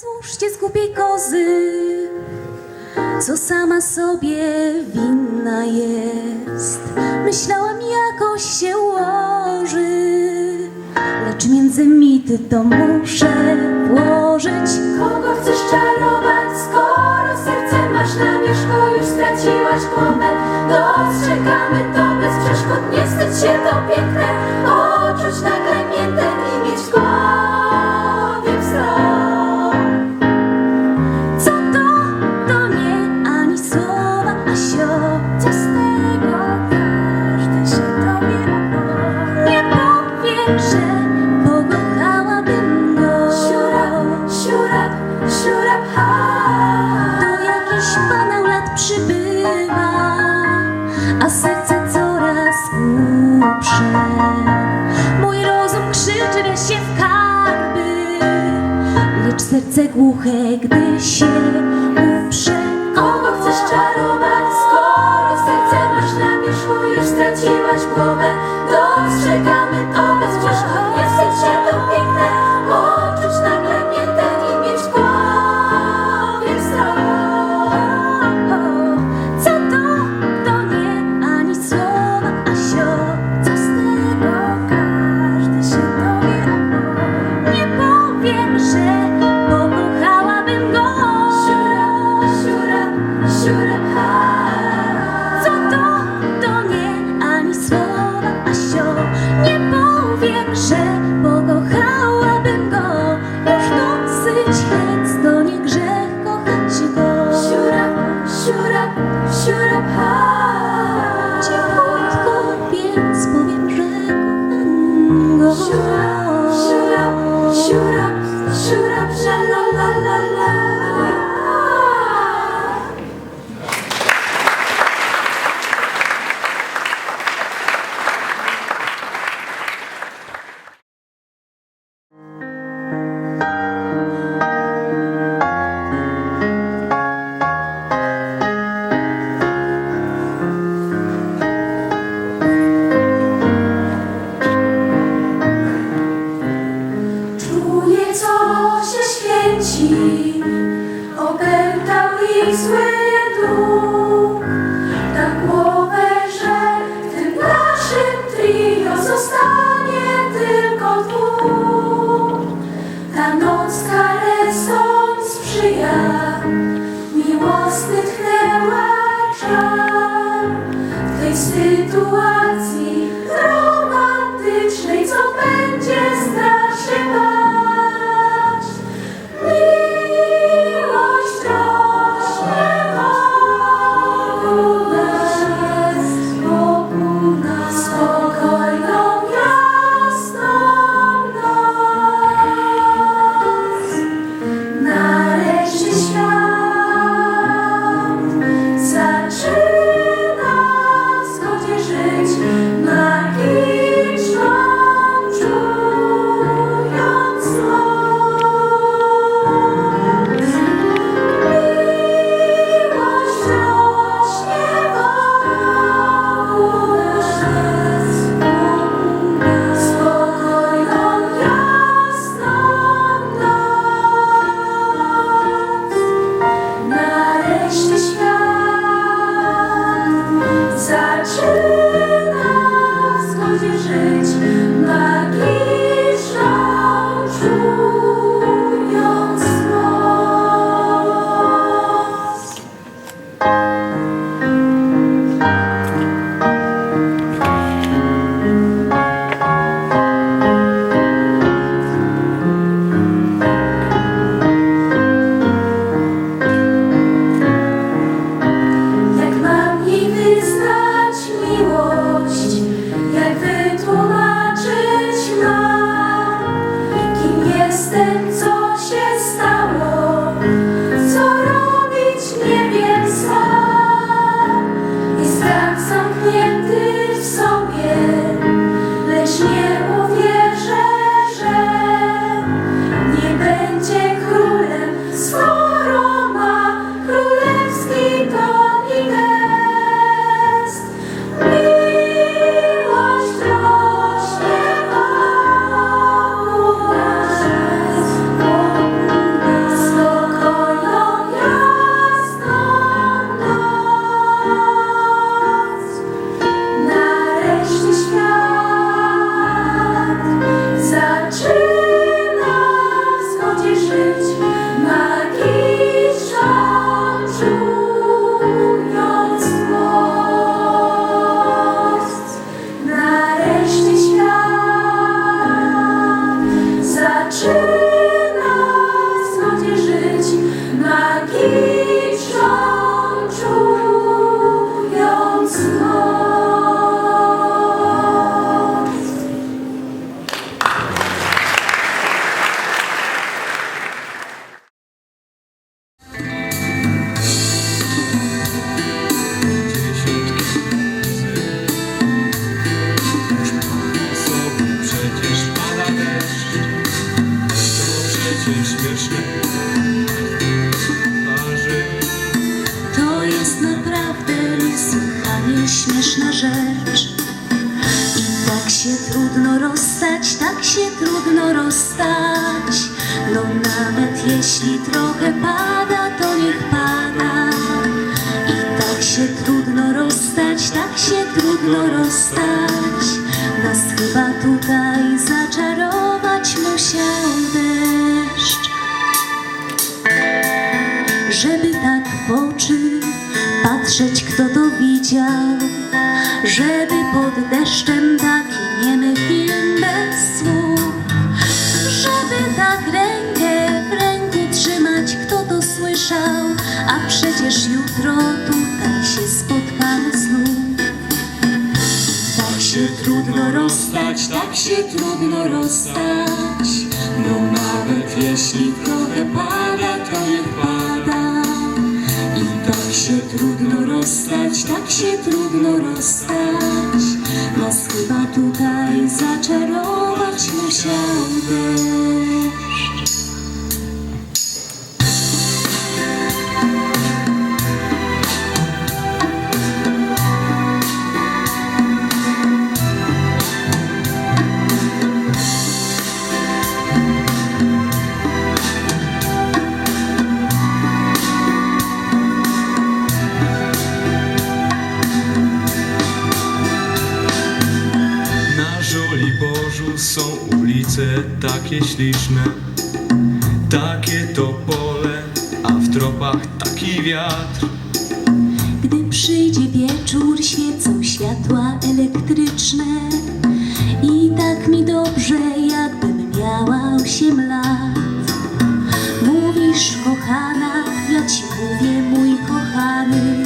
Złóżcie z głupiej kozy, co sama sobie winna jest. Myślałam jakoś się łoży, lecz między mity to muszę włożyć. Kogo chcesz czarować, skoro serce masz na wierzchu, już straciłaś głowę. Dostrzegamy to bez przeszkód, nie wstydź się, to piękne, odrzuć nagle miętę i mieć głowę. głuche, gdy się uprze. Kogo chcesz czarować, skoro serce masz na wierzchu, już straciłaś głowę? Dostrzegamy to. shoot up, shoot up, shoot up, sha la. Się trudno rozstać, tak się trudno rozstać. No nawet jeśli trochę pada, to niech pada. I tak się trudno rozstać, tak się trudno rozstać. Nas chyba tutaj zaczarować musiał deszcz żeby tak w oczy patrzeć, kto to widział, żeby pod deszczem taki niemy film bez słów, żeby tak rękę w ręku trzymać, kto to słyszał, a przecież jutro tutaj się spotkamy znów. Tak się trudno rozstać, tak się trudno rozstać. No nawet jeśli trochę pada, to niech pada. I tak się trudno rozstać, tak się trudno rozstać. Nas chyba tutaj zaczarować musiał deszcz. Na Żoli Bożu są ulice takie śliczne, takie to pole, a w tropach taki wiatr. Gdy przyjdzie wieczór, świecą światła elektryczne I tak mi dobrze, jakbym miała osiem lat Mówisz, kochana, ja ci mówię, mój kochany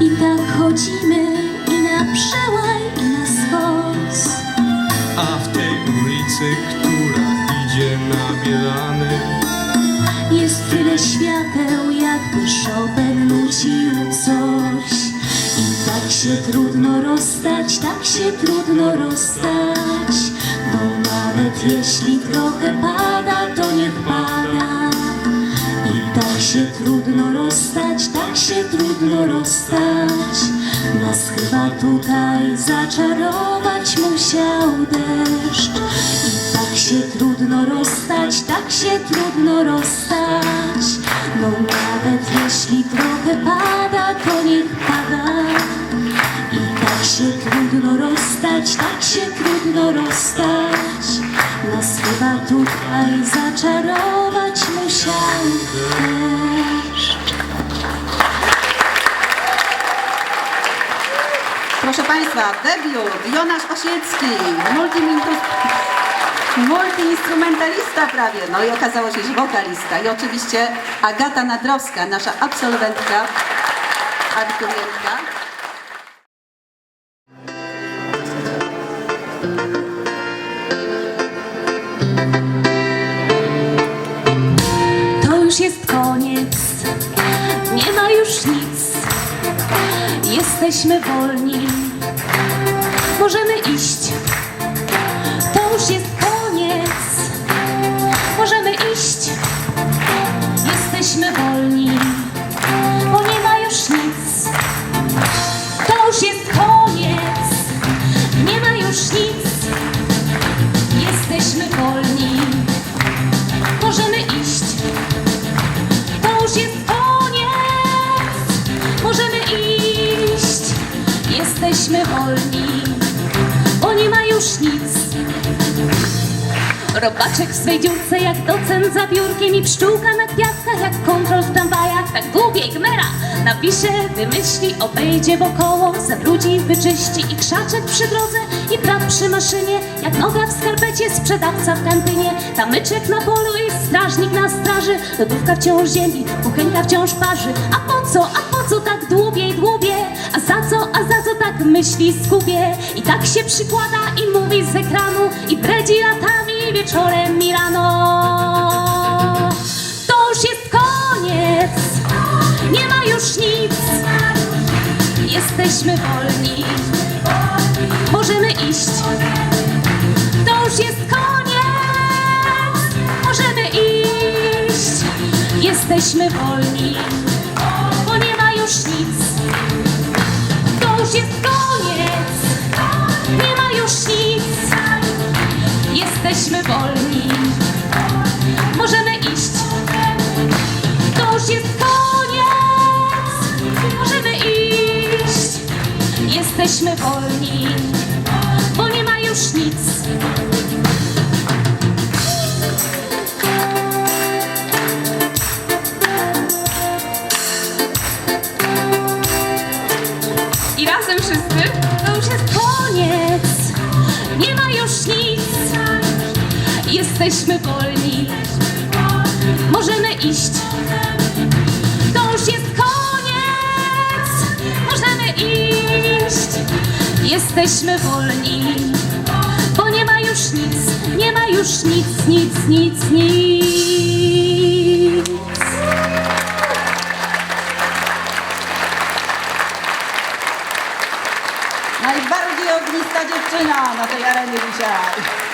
I tak chodzimy i na przełaj, ulicy, która idzie na Bielany, Jest tyle świateł, jakby Chopin nucił coś. I tak się trudno rozstać, tak się trudno rozstać. No nawet jeśli trochę pada, to niech pada. I tak się trudno rozstać, tak się trudno rozstać Nas chyba tutaj zaczarować musiał deszcz. I tak się trudno rozstać, tak się trudno rozstać. No nawet jeśli trochę pada, to niech pada. I tak się trudno rozstać, tak się trudno rozstać. Nas chyba tutaj zaczarować musiał deszcz Proszę Państwa, debiut Jonasz Osiecki, multiinstrumentalista prawie, no i okazało się, że wokalista. I oczywiście Agata Nadrowska, nasza absolwentka, abiturientka. To już jest koniec, nie ma już nic. Jesteśmy wolni, Robaczek w swej dziurce jak docent za biurkiem i pszczółka na kwiatkach jak kontrol w tramwajach, tak długie gmera. Na pisie wymyśli, obejdzie wokoło, zabrudzi, wyczyści. I krzaczek przy drodze i brat przy maszynie, jak noga w skarpecie, sprzedawca w kantynie, tamyczek na polu i strażnik na straży, lodówka wciąż ziemi, kuchenka wciąż parzy, a po co, a po co tak dłubie i dłubie, a za co, a za co tak myśli skubie i tak się przykłada i mówi z ekranu. I bredzi latami wieczorem i rano. To już jest koniec, nie ma już nic, jesteśmy wolni, możemy iść. To już jest koniec, możemy iść. Jesteśmy wolni, Jesteśmy wolni, bo nie ma już nic. I razem wszyscy. To już jest koniec. Nie ma już nic. Jesteśmy wolni. Jesteśmy wolni. Bo nie ma już nic. Nie ma już nic, nic, nic, nic. Najbardziej ognista dziewczyna na tej arenie dzisiaj.